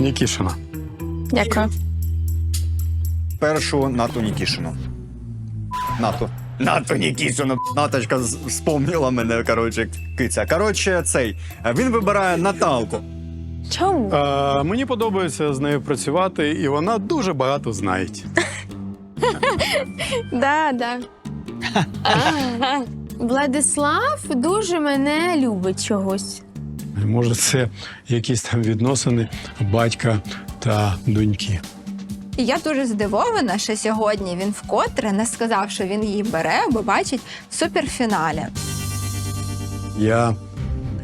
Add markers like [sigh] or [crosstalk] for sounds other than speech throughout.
Нікішина. Дякую. Першу Нату Нікішину. Нату. Нату Нікішину. Наточка вспомнила мене, коротше, киця. Коротше, цей. Він вибирає Наталку. Чому? Е, мені подобається з нею працювати, і вона дуже багато знає. [laughs] Да, да. [laughs] Ага. Владислав дуже мене любить чогось. Може, це якісь там відносини батька та доньки. І я дуже здивована, що сьогодні він вкотре не сказав, що він її бере, бо бачить в суперфіналі. Я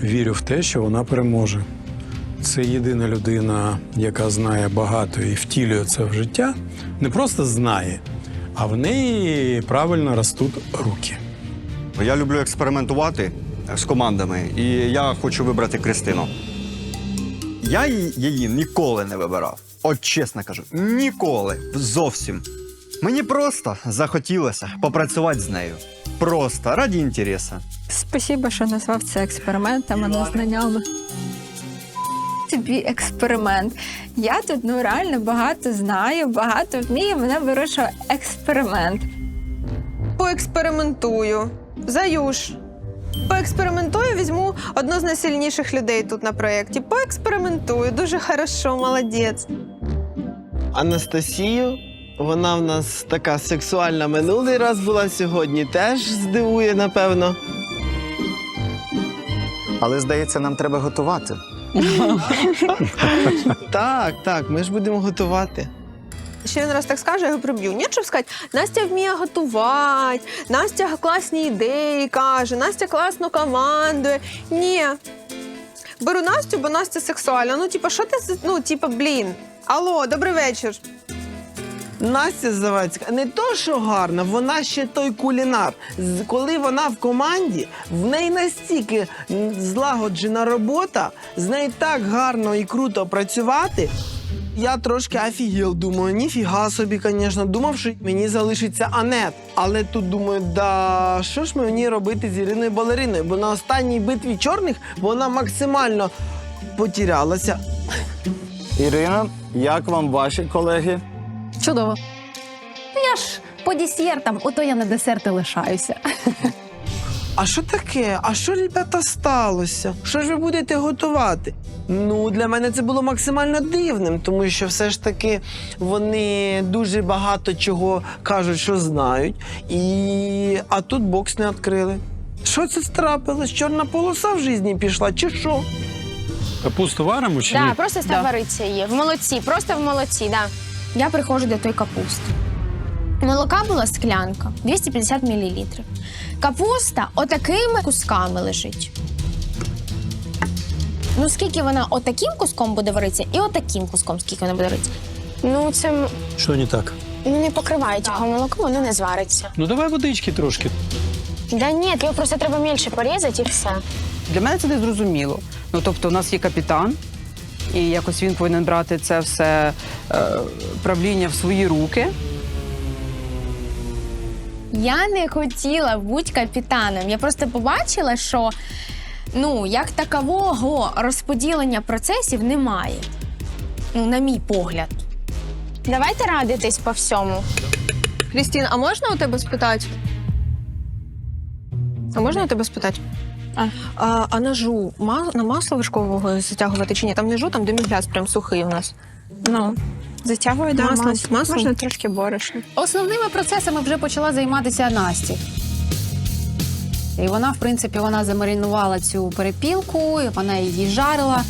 вірю в те, що вона переможе. Це єдина людина, яка знає багато і втілює це в життя. Не просто знає, а в неї правильно ростуть руки. Я люблю експериментувати з командами, і я хочу вибрати Кристину. Я її, ніколи не вибирав. От чесно кажу, ніколи. Зовсім. Мені просто захотілося попрацювати з нею. Просто раді інтересу. Спасибо, що назвав це експериментом, а не знаннями. Тобі експеримент. Я тут ну реально багато знаю, багато вмію. Мене що експеримент. Поекспериментую. Заюш. Поекспериментую, візьму одну з найсильніших людей тут на проєкті. Поекспериментую. Дуже хорошо, молодець. Анастасію. Вона в нас така сексуальна минулий раз була сьогодні. Теж здивує, напевно. Але здається, нам треба готувати. [laughs] Так, так, ми ж будемо готувати. Ще він раз так скаже, я його приб'ю. Ні, щоб сказати, Настя вміє готувати, Настя класні ідеї каже, Настя класно командує. Ні. Беру Настю, бо Настя сексуальна. Ну, типа, що ти з- ну, типа, блін. Алло, добрий вечір. Настя Завадська не то, що гарна, вона ще той кулінар. Коли вона в команді, в неї настільки злагоджена робота, з нею так гарно і круто працювати. Я трошки офігел, думаю, ніфіга собі, звісно, думав, що мені залишиться Анет. Але тут думаю, да що ж мені робити з Іриною Балериною? Бо на останній битві чорних вона максимально потірялася. Ірина, як вам ваші колеги? Чудово. Ну, я ж по десертам, ото я на десерти лишаюся. А що таке? А що, ребята, сталося? Що ж ви будете готувати? Ну, для мене це було максимально дивним, тому що все ж таки вони дуже багато чого кажуть, що знають. І... А тут бокс не відкрили. Що це трапилось? Чорна полоса в житті пішла, чи що? Капусту варимо чи Да, ні? просто став варитися її. В молодці, просто в молодці, да. Я приходжу до той капусти. Молока була склянка 250 мл. Капуста отакими кусками лежить. Ну, скільки вона отаким куском буде варитися, і отаким куском, скільки вона буде варитися. Ну, це м, Що не так? ну, не покривають його молоко, воно не звариться. Ну давай водички трошки. Да ні, його просто треба більше порізати і все. Для мене це не зрозуміло. Ну тобто, у нас є капітан, і якось він повинен брати це все е, правління в свої руки. Я не хотіла бути капітаном. Я просто побачила, що ну, як такового розподілення процесів немає. Ну, на мій погляд. Давайте радитись по всьому. Крістін, а можна у тебе спитати? А можна у тебе спитати? А. А, а ма- на масло вершкового затягувати чи ні? Там ножу, там демігляс прям сухий у нас. Ну, затягую да, Маслом, масло. маслом? Можна трошки борошна. Основними процесами вже почала займатися Настя. І вона, в принципі, вона замаринувала цю перепілку, і вона її жарила.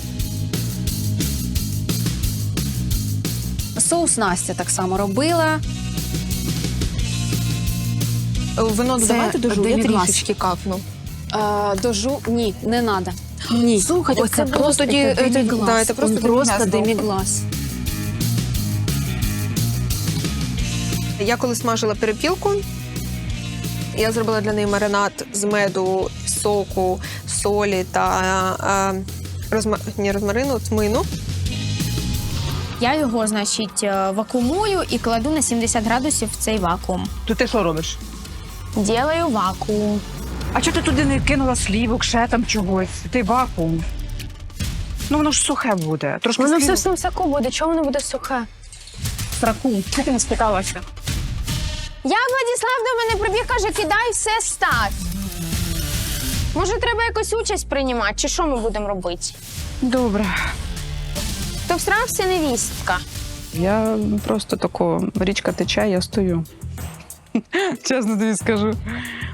Соус Настя так само робила. Вино додавати до я трішечки капну. А, дожу ні, не треба. Ні. Слухайте, це просто тоді, е, це- да, це просто Он просто деміглас Я коли смажила перепілку, я зробила для неї маринад з меду, соку, солі та е, розма... ні, розмарину, тмину. Я його, значить, е, вакуумую і кладу на 70 градусів в цей вакуум. То ти що робиш? Ділаю вакуум. А чого ти туди не кинула слівок, ще там чогось? Ти вакуум. Ну воно ж сухе буде. Трошки Воно все в соку буде, чого воно буде сухе? Страху. Ти не спиталася. Як Владислав до мене прибіг, каже, кидай все став. Може, треба якусь участь приймати, чи що ми будемо робити? Добре. То всрався невістка. Я просто тако, річка тече, я стою. Чесно тобі скажу.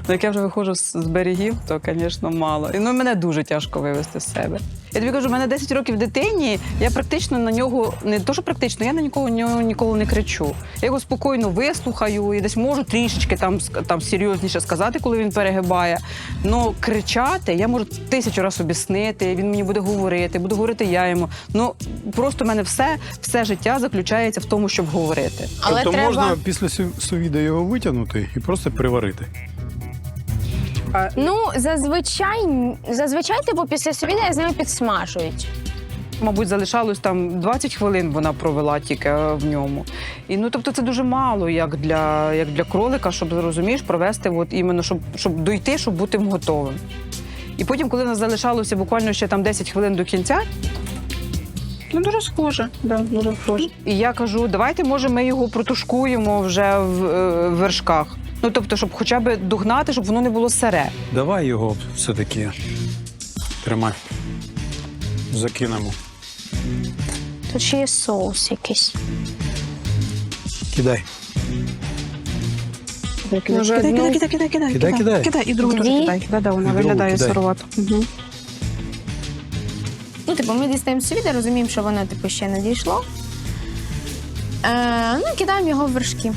Ну, як я вже виходжу з з берегів, то, звісно, мало. І ну, мене дуже тяжко вивести з себе. Я тобі кажу, в мене 10 років дитині, я практично на нього, не то, що практично, я на нікого нього ніколи не кричу. Я його спокійно вислухаю і десь можу трішечки там, там серйозніше сказати, коли він перегибає. Ну, кричати, я можу тисячу разів об'яснити, він мені буде говорити, буду говорити я йому. Ну, просто в мене все, все життя заключається в тому, щоб говорити. Але тобто треба... можна після су- сувіда його витягнути і просто приварити. Ну, зазвичай, зазвичай, типу, після совіда з ними підсмажують. Мабуть, залишалось там 20 хвилин вона провела тільки е, в ньому. І ну тобто це дуже мало, як для, як для кролика, щоб розумієш, провести, от іменно, щоб, щоб дойти, щоб бути готовим. І потім, коли нас залишалося буквально ще там 10 хвилин до кінця. Ну, дуже схоже, да, дуже схоже. І я кажу, давайте, може, ми його протушкуємо вже в, е, в вершках. Ну, тобто, щоб хоча б догнати, щоб воно не було сире. Давай його все-таки тримай. Закинемо. Тут ще є соус якийсь. Кидай. Кидай, одну? кидай, кидай, кидай, Кидай, кидай. кидай, і другу Дві? теж кидай. Да, да, вона І другу виглядає кидай. сировато. Угу. Ну, типу, ми дістаємо совіда, розуміємо, що воно типу, ще не дійшло. Е, ну, кидаємо його в вершки.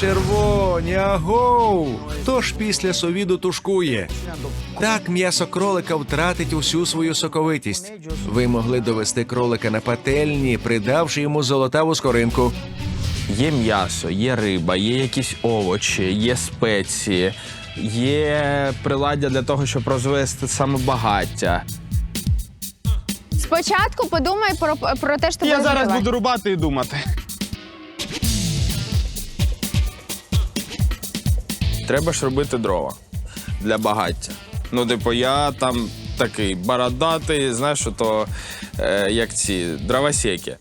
Червоні, агоу! Хто ж після совіду тушкує? Так м'ясо кролика втратить усю свою соковитість. Ви могли довести кролика на пательні, придавши йому золотаву скоринку. Є м'ясо, є риба, є якісь овочі, є спеції, є приладдя для того, щоб розвести саме багаття. Спочатку подумай про, про те, що ти Я будеш зараз буду рубати і думати. Треба ж робити дрова для багаття. Ну, типу, я там такий бородатий, знаєш, що то е, як ці дровосеки.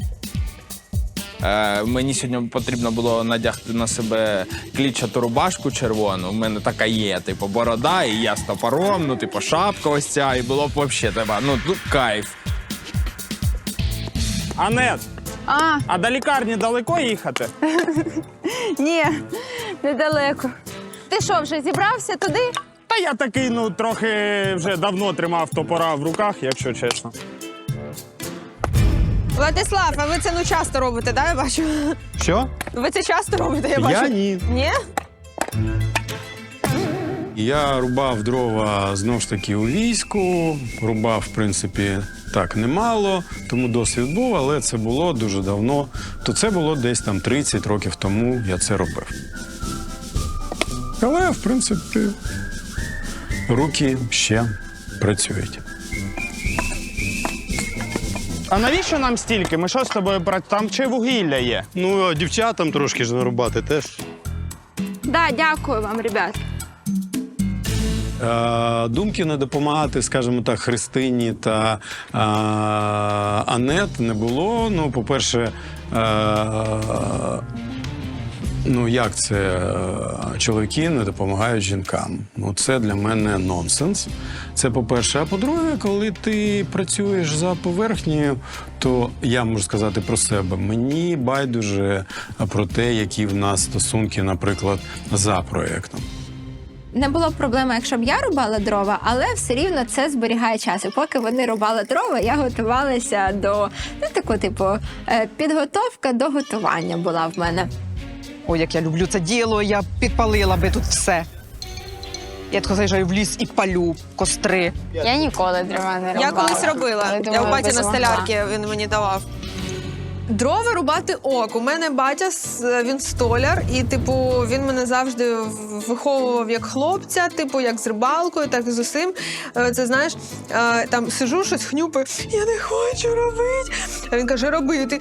Е, мені сьогодні потрібно було надягти на себе клітчату рубашку червону. У мене така є, типу, борода, і я з топором, ну, типу, шапка ось ця, і було б взагалі, типу, ну, тут кайф. Анет, А, а до лікарні далеко їхати? [laughs] ні, недалеко. Ти що, вже зібрався туди? Та я такий, ну, трохи вже давно тримав топора в руках, якщо чесно. Владислав, а ви це ну часто робите, да? Я бачу. Що? Ви це часто робите, я бачу. Я ні. Ні? Я рубав дрова знову ж таки у війську. Рубав, в принципі, так немало, тому досвід був, але це було дуже давно. То це було десь там 30 років тому я це робив. Але, в принципі, руки ще працюють. А навіщо нам стільки? Ми що з тобою брат? Там чи вугілля є? Ну, а дівчатам трошки ж нарубати теж. Да, дякую вам, ребят. Е, Думки не допомагати, скажімо так, Христині та е, Анет не було. Ну, по-перше, е, ну як це е, чоловіки не допомагають жінкам? Ну, це для мене нонсенс. Це по-перше. А по-друге, коли ти працюєш за поверхнею, то я можу сказати про себе. Мені байдуже про те, які в нас стосунки, наприклад, за проєктом. Не було б проблеми, якщо б я рубала дрова, але все рівно це зберігає час. І поки вони рубали дрова, я готувалася до ну, такого, типу, е, підготовка до готування була в мене. Ой, як я люблю це діло, я підпалила би тут все. Я тако заїжджаю в ліс і палю костри. Я ніколи дрова не робила. Я колись робила. Я думаю, у баті на столярці він мені давав. Дрова рубати ок. У мене батя він столяр, і типу він мене завжди виховував як хлопця, типу як з рибалкою, так і з усім. Е, Це знаєш, е, там сижу, щось хнюпаю, я не хочу робити. А він каже, роби, ти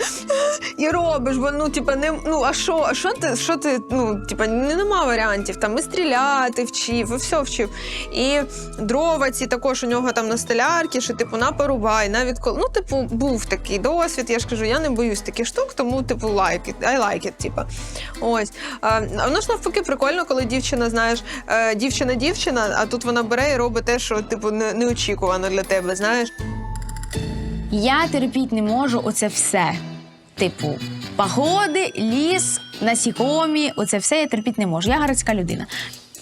і робиш, бо ну, типа, не ну а що, а що ти, що ти, ну, типа, не- нема варіантів. Там і стріляти вчив, і все вчив. І дрова ці також у нього там на столярці, що типу на порубай, навіть коли ну, типу, був такий досвід. Я ж кажу, я не боюсь таких штук, тому типу like it, I like it, типа. Ось. Воно ж навпаки прикольно, коли дівчина, знаєш, е, дівчина-дівчина, а тут вона бере і робить те, що типу неочікувано для тебе, знаєш. Я терпіть не можу оце все. Типу, погоди, ліс, насікомі, оце все я терпіть не можу. Я городська людина.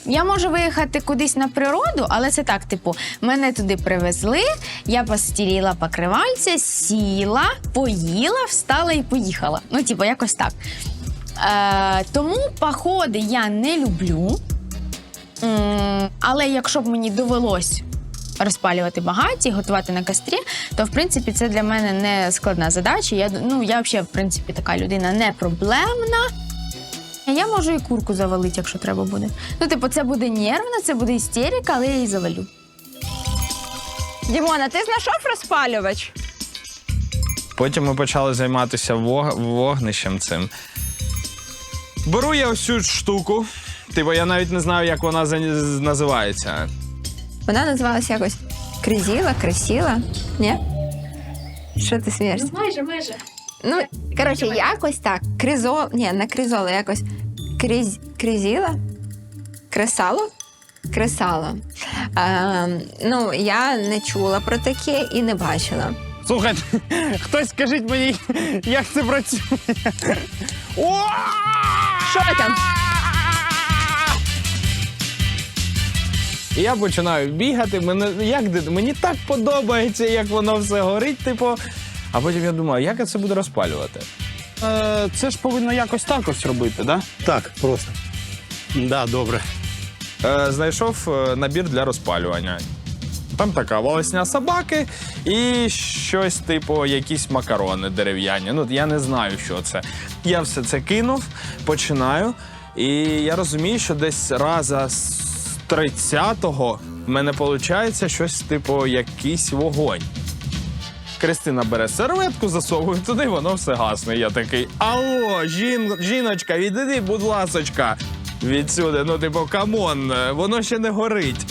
Я можу виїхати кудись на природу, але це так, типу, мене туди привезли, я постіліла покривальця, сіла, поїла, встала і поїхала. Ну, типу, якось так. Е, тому походи я не люблю. Але якщо б мені довелось розпалювати багаті, готувати на кострі, то в принципі це для мене не складна задача. Я ну я взагалі, в принципі, така людина не проблемна. Я можу і курку завалити, якщо треба буде. Ну, типу, це буде нервно, це буде істерика, але я її завалю. Дімона, ти знайшов розпалювач? Потім ми почали займатися вог... вогнищем цим. Беру я ось цю штуку. Типу, я навіть не знаю, як вона за- називається. Вона називалася якось Кризіла, Кресіла. Ні? Що ти смієшся? Майже, майже. Ну, коротше, якось так. Кризо... Ні, не кризоло, якось Кріз... Кризіла? Кресало? Кресало. Е, ну, я не чула про таке і не бачила. Слухайте, хтось скажіть мені, як це працює. О! Що там? І я починаю бігати. Мене як мені так подобається, як воно все горить. Типу. А потім я думаю, як я це буду розпалювати? Е, це ж повинно якось так ось робити, да? Так, просто. Да, добре. Е, знайшов е, набір для розпалювання. Там така волосня собаки і щось, типу, якісь макарони дерев'яні. Ну, я не знаю, що це. Я все це кинув, починаю, і я розумію, що десь раза з 30-го в мене виходить щось, типу, якийсь вогонь. Кристина бере серветку, засовує туди, воно все гасне. Я такий: Алло, жін, жіночка, відійди, будь ласочка, відсюди. Ну, типу, камон, воно ще не горить.